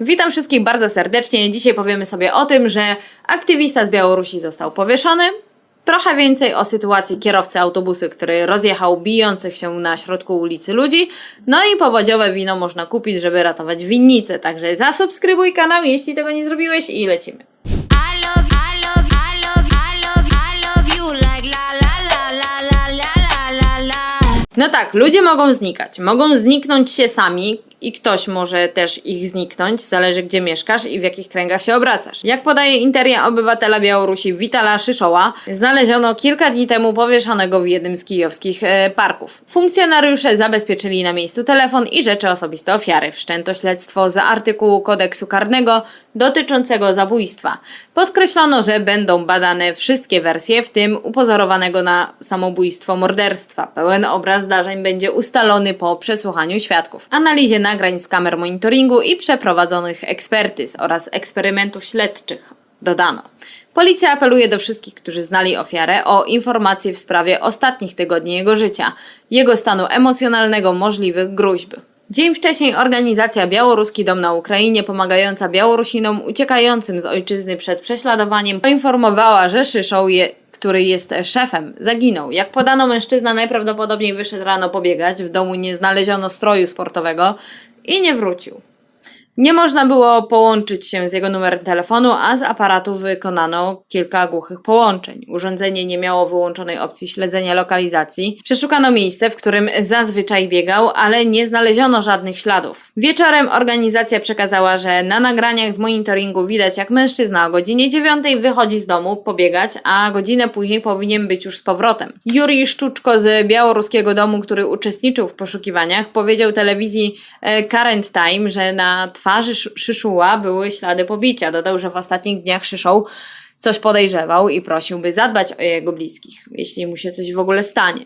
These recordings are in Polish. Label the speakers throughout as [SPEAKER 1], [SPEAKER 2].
[SPEAKER 1] Witam wszystkich bardzo serdecznie. Dzisiaj powiemy sobie o tym, że aktywista z Białorusi został powieszony. Trochę więcej o sytuacji kierowcy autobusu, który rozjechał bijących się na środku ulicy ludzi. No i powodziowe wino można kupić, żeby ratować winnicę. Także zasubskrybuj kanał, jeśli tego nie zrobiłeś i lecimy. No tak, ludzie mogą znikać. Mogą zniknąć się sami, i ktoś może też ich zniknąć, zależy gdzie mieszkasz i w jakich kręgach się obracasz. Jak podaje Interia obywatela Białorusi Witala Szyszoła, znaleziono kilka dni temu powieszonego w jednym z kijowskich e, parków. Funkcjonariusze zabezpieczyli na miejscu telefon i rzeczy osobiste ofiary. Wszczęto śledztwo za artykułu kodeksu karnego dotyczącego zabójstwa. Podkreślono, że będą badane wszystkie wersje, w tym upozorowanego na samobójstwo morderstwa. Pełen obraz zdarzeń będzie ustalony po przesłuchaniu świadków, analizie nagrań z kamer monitoringu i przeprowadzonych ekspertyz oraz eksperymentów śledczych. Dodano. Policja apeluje do wszystkich, którzy znali ofiarę, o informacje w sprawie ostatnich tygodni jego życia, jego stanu emocjonalnego, możliwych gruźb. Dzień wcześniej organizacja Białoruski Dom na Ukrainie, pomagająca Białorusinom uciekającym z ojczyzny przed prześladowaniem, poinformowała, że Szyszoł, je, który jest szefem, zaginął. Jak podano, mężczyzna najprawdopodobniej wyszedł rano pobiegać, w domu nie znaleziono stroju sportowego i nie wrócił. Nie można było połączyć się z jego numerem telefonu, a z aparatu wykonano kilka głuchych połączeń. Urządzenie nie miało wyłączonej opcji śledzenia lokalizacji. Przeszukano miejsce, w którym zazwyczaj biegał, ale nie znaleziono żadnych śladów. Wieczorem organizacja przekazała, że na nagraniach z monitoringu widać, jak mężczyzna o godzinie 9 wychodzi z domu pobiegać, a godzinę później powinien być już z powrotem. Juri Szczuczko z białoruskiego domu, który uczestniczył w poszukiwaniach, powiedział telewizji e, Current Time, że na twarzy Szy- Szyszuła były ślady pobicia. Dodał, że w ostatnich dniach Szyszoł coś podejrzewał i prosił, by zadbać o jego bliskich, jeśli mu się coś w ogóle stanie.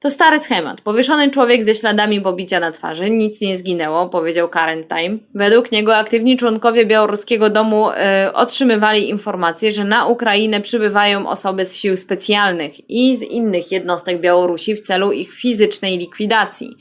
[SPEAKER 1] To stary schemat. Powieszony człowiek ze śladami pobicia na twarzy, nic nie zginęło, powiedział Current Time. Według niego aktywni członkowie białoruskiego domu e, otrzymywali informacje, że na Ukrainę przybywają osoby z sił specjalnych i z innych jednostek Białorusi w celu ich fizycznej likwidacji.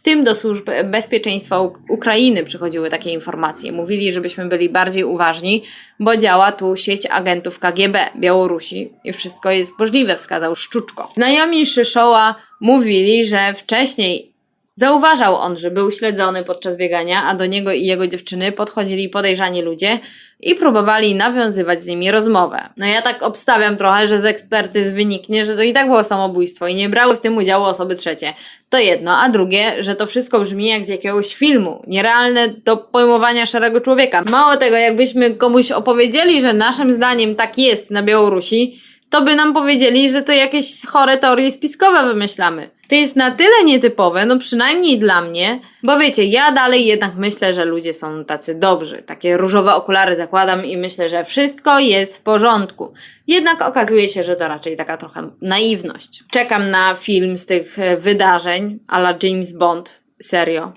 [SPEAKER 1] W tym do służb bezpieczeństwa Ukrainy przychodziły takie informacje. Mówili, żebyśmy byli bardziej uważni, bo działa tu sieć agentów KGB Białorusi i wszystko jest możliwe, wskazał Szczuczko. Znajomi Szyszoła mówili, że wcześniej zauważał on, że był śledzony podczas biegania, a do niego i jego dziewczyny podchodzili podejrzani ludzie i próbowali nawiązywać z nimi rozmowę. No ja tak obstawiam trochę, że z ekspertyz wyniknie, że to i tak było samobójstwo i nie brały w tym udziału osoby trzecie. To jedno, a drugie, że to wszystko brzmi jak z jakiegoś filmu, nierealne do pojmowania szarego człowieka. Mało tego, jakbyśmy komuś opowiedzieli, że naszym zdaniem tak jest na Białorusi, to by nam powiedzieli, że to jakieś chore teorie spiskowe wymyślamy. To jest na tyle nietypowe, no przynajmniej dla mnie, bo wiecie, ja dalej jednak myślę, że ludzie są tacy dobrzy. Takie różowe okulary zakładam i myślę, że wszystko jest w porządku. Jednak okazuje się, że to raczej taka trochę naiwność. Czekam na film z tych e, wydarzeń, a la James Bond. Serio.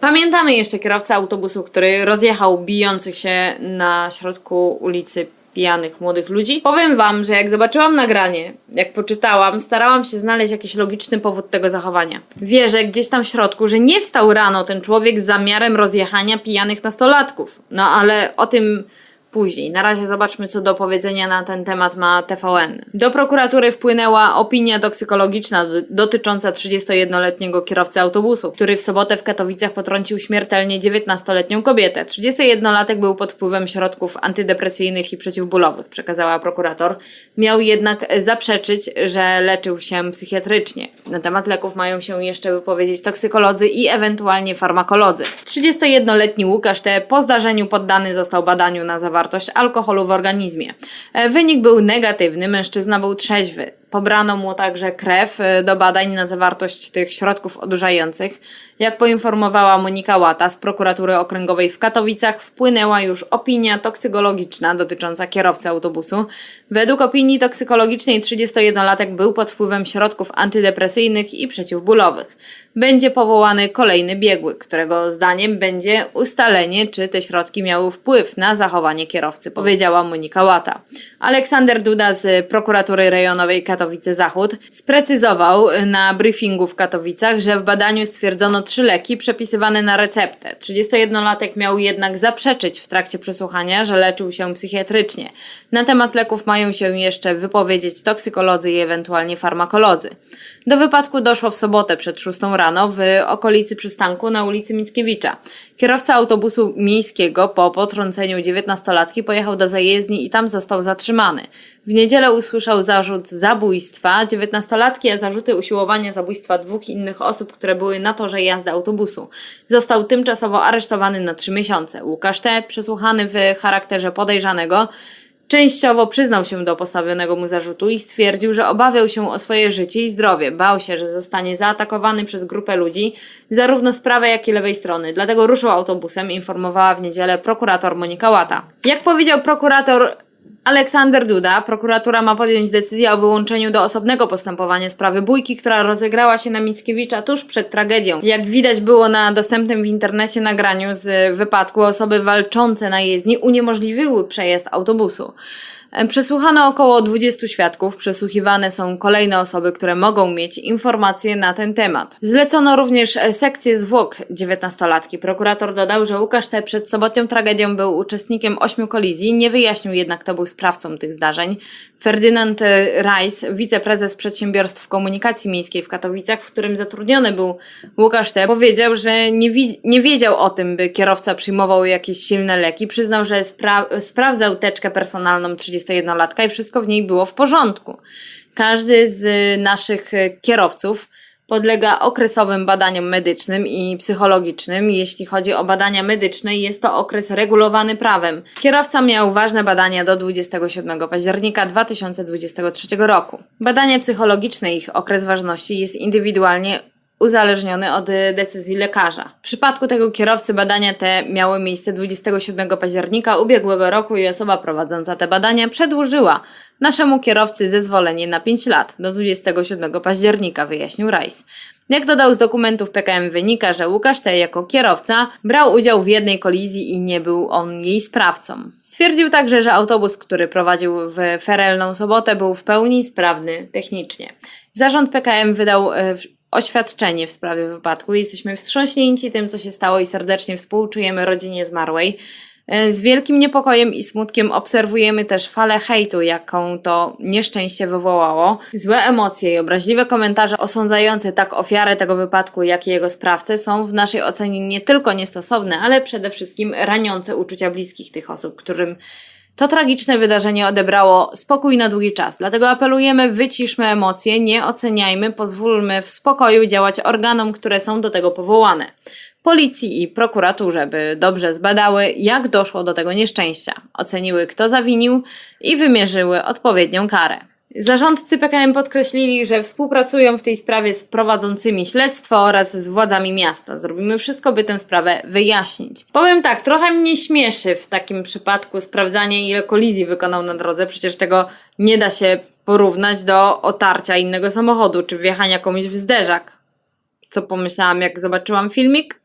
[SPEAKER 1] Pamiętamy jeszcze kierowcę autobusu, który rozjechał bijących się na środku ulicy pijanych młodych ludzi. Powiem wam, że jak zobaczyłam nagranie, jak poczytałam, starałam się znaleźć jakiś logiczny powód tego zachowania. Wierzę gdzieś tam w środku, że nie wstał rano ten człowiek z zamiarem rozjechania pijanych nastolatków. No ale o tym później. Na razie zobaczmy, co do powiedzenia na ten temat ma TVN. Do prokuratury wpłynęła opinia toksykologiczna do- dotycząca 31-letniego kierowcy autobusu, który w sobotę w Katowicach potrącił śmiertelnie 19-letnią kobietę. 31-latek był pod wpływem środków antydepresyjnych i przeciwbólowych, przekazała prokurator. Miał jednak zaprzeczyć, że leczył się psychiatrycznie. Na temat leków mają się jeszcze wypowiedzieć toksykolodzy i ewentualnie farmakolodzy. 31-letni Łukasz T. po zdarzeniu poddany został badaniu na zawartość alkoholu w organizmie. E, Wynik był negatywny, mężczyzna był trzeźwy. Pobrano mu także krew e, do badań na zawartość tych środków odurzających. Jak poinformowała Monika Łata z prokuratury okręgowej w Katowicach, wpłynęła już opinia toksykologiczna dotycząca kierowcy autobusu. Według opinii toksykologicznej 31-latek był pod wpływem środków antydepresyjnych i przeciwbólowych. Będzie powołany kolejny biegły, którego zdaniem będzie ustalenie, czy te środki miały wpływ na zachowanie kierowcy, powiedziała Monika Łata. Aleksander Duda z prokuratury rejonowej Katowice Zachód, sprecyzował na briefingu w Katowicach, że w badaniu stwierdzono trzy leki przepisywane na receptę. 31-latek miał jednak zaprzeczyć w trakcie przesłuchania, że leczył się psychiatrycznie. Na temat leków mają się jeszcze wypowiedzieć toksykolodzy i ewentualnie farmakolodzy. Do wypadku doszło w sobotę przed 6 rano w okolicy przystanku na ulicy Mickiewicza. Kierowca autobusu miejskiego po potrąceniu 19-latki pojechał do zajezdni i tam został zatrzymany. W niedzielę usłyszał zarzut zabójstwa 19-latki, a zarzuty usiłowania zabójstwa dwóch innych osób, które były na torze jazdy autobusu. Został tymczasowo aresztowany na 3 miesiące. Łukasz T., przesłuchany w charakterze podejrzanego, Częściowo przyznał się do postawionego mu zarzutu i stwierdził, że obawiał się o swoje życie i zdrowie. Bał się, że zostanie zaatakowany przez grupę ludzi, zarówno z prawej, jak i lewej strony. Dlatego ruszył autobusem, informowała w niedzielę prokurator Monika Łata. Jak powiedział prokurator Aleksander Duda, prokuratura ma podjąć decyzję o wyłączeniu do osobnego postępowania sprawy bójki, która rozegrała się na Mickiewicza tuż przed tragedią. Jak widać było na dostępnym w internecie nagraniu z wypadku, osoby walczące na jezdni uniemożliwiły przejazd autobusu. E, Przesłuchano około 20 świadków, przesłuchiwane są kolejne osoby, które mogą mieć informacje na ten temat. Zlecono również e, sekcję zwłok 19-latki. Prokurator dodał, że Łukasz T. przed sobotnią tragedią był uczestnikiem ośmiu kolizji, nie wyjaśnił jednak, kto był sprawcą tych zdarzeń. Ferdynand e, Reis, wiceprezes przedsiębiorstw komunikacji miejskiej w Katowicach, w którym zatrudniony był Łukasz T., powiedział, że nie, wi- nie wiedział o tym, by kierowca przyjmował jakieś silne leki. Przyznał, że spra- sprawdzał teczkę personalną 31-latka i wszystko w niej było w porządku. Każdy z naszych e, kierowców podlega okresowym badaniom medycznym i psychologicznym. Jeśli chodzi o badania medyczne, jest to okres regulowany prawem. Kierowca miał ważne badania do 27 października 2023 roku. Badania psychologiczne, ich okres ważności jest indywidualnie uzależniony od y, decyzji lekarza. W przypadku tego kierowcy badania te miały miejsce 27 października ubiegłego roku i osoba prowadząca te badania przedłużyła naszemu kierowcy zezwolenie na 5 lat do 27 października, wyjaśnił Rice. Jak dodał z dokumentów PKM wynika, że Łukasz T. jako kierowca brał udział w jednej kolizji i nie był on jej sprawcą. Stwierdził także, że autobus, który prowadził w ferelną sobotę był w pełni sprawny technicznie. Zarząd PKM wydał w- oświadczenie w sprawie wypadku. Jesteśmy wstrząśnięci tym, co się stało i serdecznie współczujemy rodzinie zmarłej. E, Z wielkim niepokojem i smutkiem obserwujemy też falę hejtu, jaką to nieszczęście wywołało. Złe emocje i obraźliwe komentarze osądzające tak ofiarę tego wypadku, jak i jego sprawcę są w naszej ocenie nie tylko niestosowne, ale przede wszystkim raniące uczucia bliskich tych osób, którym to tragiczne wydarzenie odebrało spokój na długi czas. Dlatego apelujemy, wyciszmy emocje, nie oceniajmy, pozwólmy w spokoju działać organom, które są do tego powołane. Policji i prokuraturze, by dobrze zbadały, jak doszło do tego nieszczęścia, oceniły, kto zawinił i wymierzyły odpowiednią karę. Zarządcy PKM podkreślili, że współpracują w tej sprawie z prowadzącymi śledztwo oraz z władzami miasta. Zrobimy wszystko, by tę sprawę wyjaśnić. Powiem tak, trochę mnie śmieszy w takim przypadku sprawdzanie, ile kolizji wykonał na drodze. Przecież tego nie da się porównać do otarcia innego samochodu czy wjechania komuś w zderzak. Co pomyślałam, jak zobaczyłam filmik?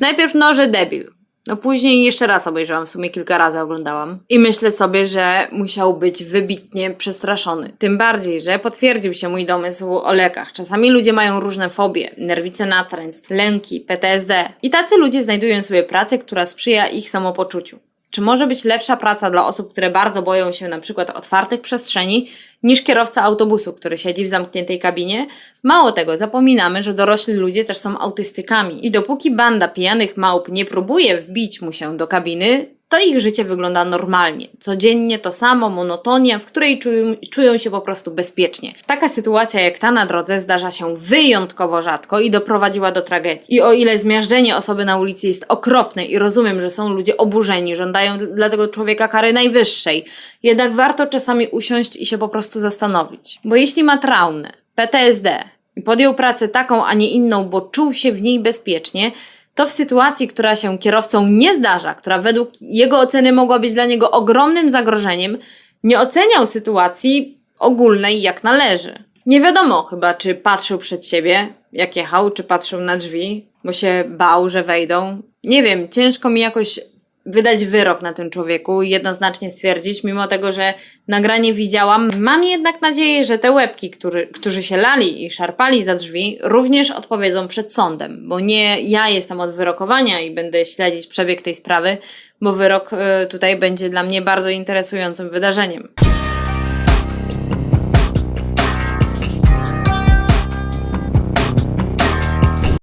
[SPEAKER 1] Najpierw no, że debil. No później jeszcze raz obejrzałam, w sumie kilka razy oglądałam. I myślę sobie, że musiał być wybitnie przestraszony. Tym bardziej, że potwierdził się mój domysł o lekach. Czasami ludzie mają różne fobie, nerwice natręstw, lęki, PTSD. I tacy ludzie znajdują sobie pracę, która sprzyja ich samopoczuciu. Czy może być lepsza praca dla osób, które bardzo boją się na przykład otwartych przestrzeni, niż kierowca autobusu, który siedzi w zamkniętej kabinie? Mało tego, zapominamy, że dorośli ludzie też są autystykami. I dopóki banda pijanych małp nie próbuje wbić mu się do kabiny, to ich życie wygląda normalnie. Codziennie to samo, monotonia, w której czują, czują się po prostu bezpiecznie. Taka sytuacja jak ta na drodze zdarza się wyjątkowo rzadko i doprowadziła do tragedii. I o ile zmiażdżenie osoby na ulicy jest okropne i rozumiem, że są ludzie oburzeni, żądają dla tego człowieka kary najwyższej, jednak warto czasami usiąść i się po prostu zastanowić. Bo jeśli ma traumę, PTSD i podjął pracę taką, a nie inną, bo czuł się w niej bezpiecznie, to w sytuacji, która się kierowcą nie zdarza, która według jego oceny mogła być dla niego ogromnym zagrożeniem, nie oceniał sytuacji ogólnej jak należy. Nie wiadomo chyba, czy patrzył przed siebie, jak jechał, czy patrzył na drzwi, bo się bał, że wejdą. Nie wiem, ciężko mi jakoś wydać wyrok na tym człowieku jednoznacznie stwierdzić, mimo tego, że nagranie widziałam. Mam jednak nadzieję, że te łebki, który, którzy się lali i szarpali za drzwi, również odpowiedzą przed sądem, bo nie ja jestem od wyrokowania i będę śledzić przebieg tej sprawy, bo wyrok y, tutaj będzie dla mnie bardzo interesującym wydarzeniem.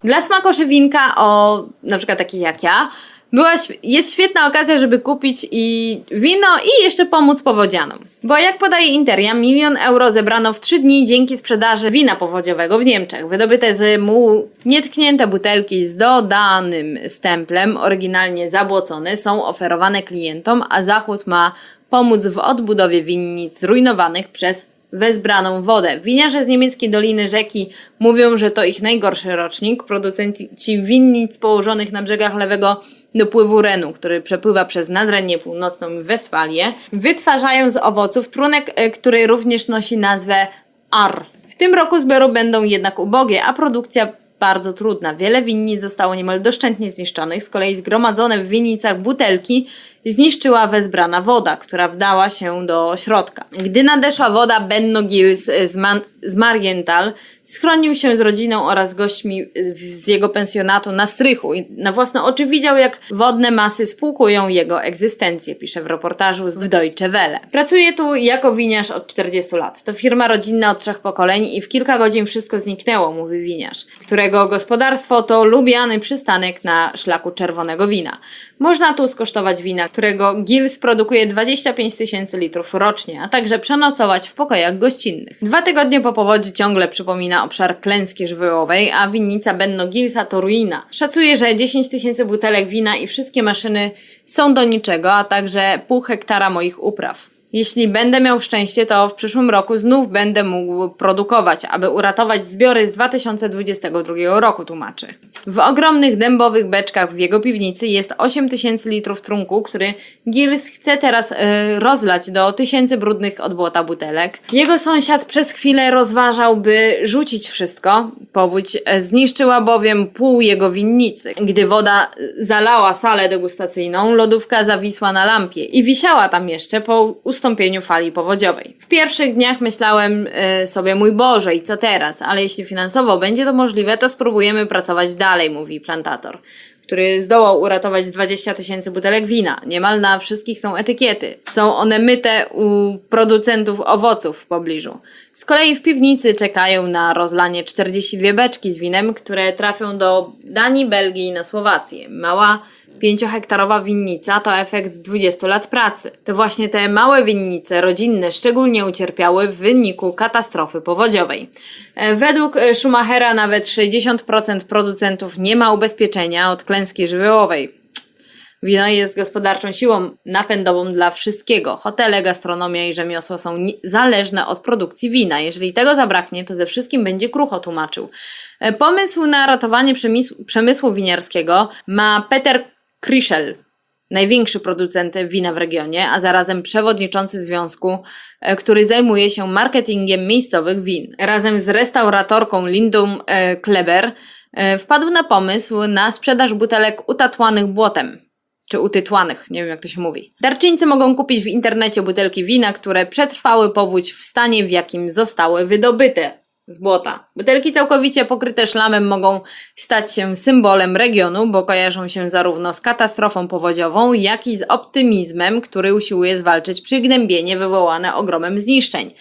[SPEAKER 1] Dla smakoszy o na przykład takich jak ja, była, jest świetna okazja, żeby kupić i wino i jeszcze pomóc powodzianom. Bo jak podaje Interia, milion euro zebrano w 3 dni dzięki sprzedaży wina powodziowego w Niemczech. Wydobyte z mułu nietknięte butelki z dodanym stemplem, oryginalnie zabłocone, są oferowane klientom, a Zachód ma pomóc w odbudowie winnic zrujnowanych przez wezbraną wodę. Winiarze z niemieckiej Doliny Rzeki mówią, że to ich najgorszy rocznik. Producenci winnic położonych na brzegach lewego dopływu Renu, który przepływa przez Nadrenię Północną i Westfalię, wytwarzają z owoców trunek, e, który również nosi nazwę AR. W tym roku zbiory będą jednak ubogie, a produkcja bardzo trudna. Wiele winnic zostało niemal doszczętnie zniszczonych, z kolei zgromadzone w winnicach butelki zniszczyła wezbrana woda, która wdała się do środka. Gdy nadeszła woda, Benno Gills z, Man- z Marienthal schronił się z rodziną oraz gośćmi z jego pensjonatu na strychu i na własne oczy widział, jak wodne masy spłukują jego egzystencję, pisze w reportażu w Deutsche Welle. Pracuje tu jako winiarz od 40 lat. To firma rodzinna od trzech pokoleń i w kilka godzin wszystko zniknęło, mówi winiarz, którego gospodarstwo to lubiany przystanek na szlaku czerwonego wina. Można tu skosztować wina, którego Gills produkuje 25 tysięcy litrów rocznie, a także przenocować w pokojach gościnnych. Dwa tygodnie po powodzi ciągle przypomina obszar klęski żywiołowej, a winnica Benno Gillsa to ruina. Szacuje, że 10 tysięcy butelek wina i wszystkie maszyny są do niczego, a także pół hektara moich upraw. Jeśli będę miał szczęście, to w przyszłym roku znów będę mógł produkować, aby uratować zbiory z 2022 roku, tłumaczy. W ogromnych dębowych beczkach w jego piwnicy jest 8 tysięcy litrów trunku, który Gills chce teraz e, rozlać do tysięcy brudnych od błota butelek. Jego sąsiad przez chwilę rozważał, by rzucić wszystko. Powódź e, zniszczyła bowiem pół jego winnicy. Gdy woda e, zalała salę degustacyjną, lodówka zawisła na lampie i wisiała tam jeszcze po ustąpieniu fali powodziowej. W pierwszych dniach myślałem e, sobie, mój Boże, i co teraz? Ale jeśli finansowo będzie to możliwe, to spróbujemy pracować dalej, mówi plantator który zdołał uratować 20 tysięcy butelek wina. Niemal na wszystkich są etykiety. Są one myte u producentów owoców w pobliżu. Z kolei w piwnicy czekają na rozlanie 42 beczki z winem, które trafią do Danii, Belgii i na Słowację. Mała Pięciohektarowa winnica to efekt 20 lat pracy. To właśnie te małe winnice rodzinne szczególnie ucierpiały w wyniku katastrofy powodziowej. E, Według e, Schumachera nawet 60% producentów nie ma ubezpieczenia od klęski żywiołowej. Wino jest gospodarczą siłą napędową dla wszystkiego. Hotele, gastronomia i rzemiosło są zależne od produkcji wina. Jeżeli tego zabraknie, to ze wszystkim będzie krucho tłumaczył. E, Pomysł na ratowanie przemysłu winiarskiego ma Peter Krischel, największy producent wina w regionie, a zarazem przewodniczący związku, e, który zajmuje się marketingiem miejscowych win. Razem z restauratorką Lindą e, Kleber e, wpadł na pomysł na sprzedaż butelek utatłanych błotem czy utytłanych, nie wiem jak to się mówi. Darczyńcy mogą kupić w internecie butelki wina, które przetrwały powódź w stanie, w jakim zostały wydobyte z błota. Butelki całkowicie pokryte szlamem mogą stać się symbolem regionu, bo kojarzą się zarówno z katastrofą powodziową, jak i z optymizmem, który usiłuje zwalczyć przygnębienie wywołane ogromem zniszczeń.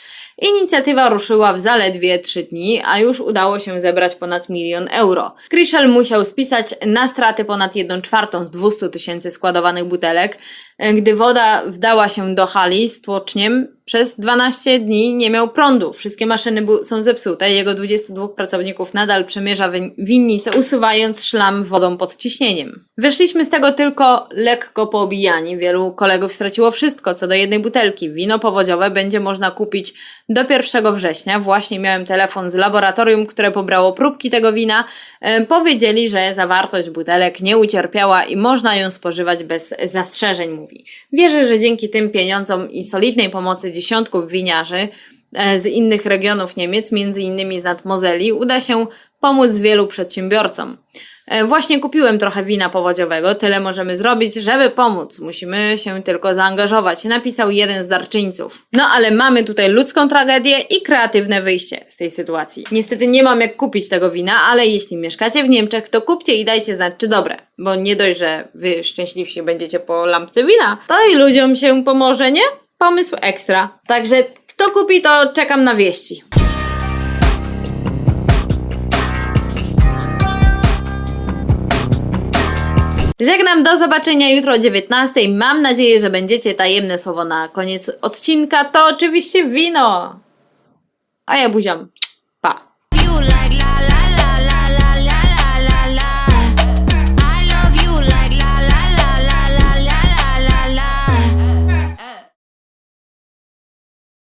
[SPEAKER 1] Inicjatywa ruszyła w zaledwie 3 dni, a już udało się zebrać ponad milion euro. Krischel musiał spisać na straty ponad 1 czwartą z 200 tysięcy składowanych butelek. E, Gdy woda wdała się do hali z tłoczniem, przez 12 dni nie miał prądu. Wszystkie maszyny są zepsute. Jego 22 pracowników nadal przemierza win- winnicę, usuwając szlam wodą pod ciśnieniem. Wyszliśmy z tego tylko lekko poobijani. Wielu kolegów straciło wszystko co do jednej butelki. Wino powodziowe będzie można kupić do 1 września. Właśnie miałem telefon z laboratorium, które pobrało próbki tego wina. E, Powiedzieli, że zawartość butelek nie ucierpiała i można ją spożywać bez zastrzeżeń, mówi. Wierzę, że dzięki tym pieniądzom i solidnej pomocy dziesiątków winiarzy e, z innych regionów Niemiec, między innymi z Nadmozeli, uda się pomóc wielu przedsiębiorcom. E, Właśnie kupiłem trochę wina powodziowego, tyle możemy zrobić, żeby pomóc. Musimy się tylko zaangażować, napisał jeden z darczyńców. No ale mamy tutaj ludzką tragedię i kreatywne wyjście z tej sytuacji. Niestety nie mam jak kupić tego wina, ale jeśli mieszkacie w Niemczech, to kupcie i dajcie znać, czy dobre. Bo nie dość, że wy szczęśliwsi będziecie po lampce wina, to i ludziom się pomoże, nie? Pomysł ekstra. Także kto kupi, to czekam na wieści. Żegnam, do zobaczenia jutro o 19. Mam nadzieję, że będziecie tajemne słowo na koniec odcinka. To oczywiście wino. A ja buziom. Pa.